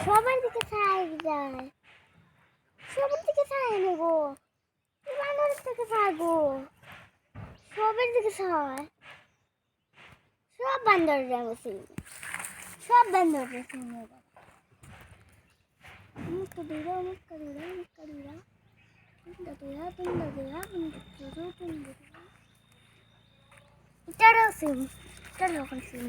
সবার দিকে ছাই যায়। সবার দিকে ছাই নেব বানরের দিকে ছাই গো। সবার দিকে ছাই সব বান্দর যাবছি সব বান্দর মুখটা দিরা মুখটা দিরা মুখটা দিরা পিন্ডা দিরা পিন্ডা দিরা এটারও সিম সিম।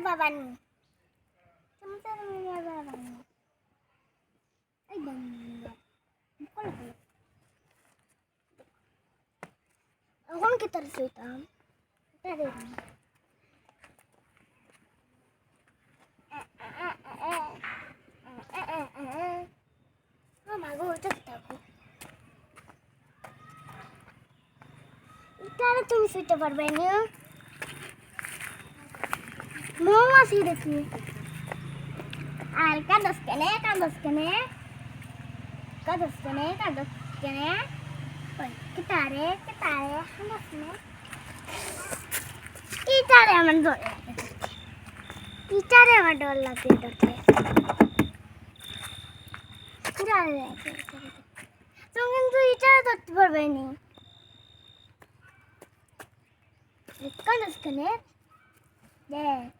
babanmu? Sebentar mendengar babanmu. Ay, banyak. Mukul aku. Huwag kita result ang. Kita rin. Eh, eh, eh, Mama, go. Takita ko. Ikala tumisita barbenya. তুমি শুইতে পারবে না মৌমাছি দেখি আর কাগজ কেনে কাগজ কেনে কাগজ কেনে কাগজ কেনে ওই কিতারে কিতারে কাগজ কেনে কিতারে আমার ধরে কিতারে আমার ডর লাগে ধরতে কিতারে তুমি কিন্তু ইটারে ধরতে পারবে নি কাগজ কেনে দেখ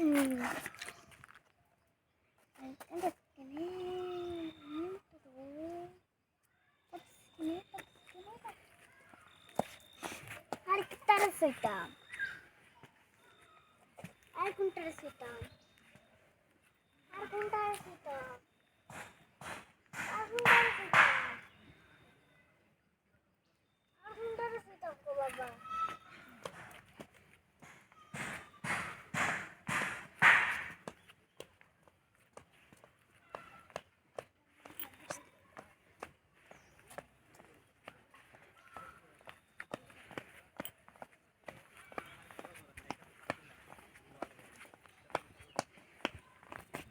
আর কি তারা শুইতাম আর কোনটা শুইতাম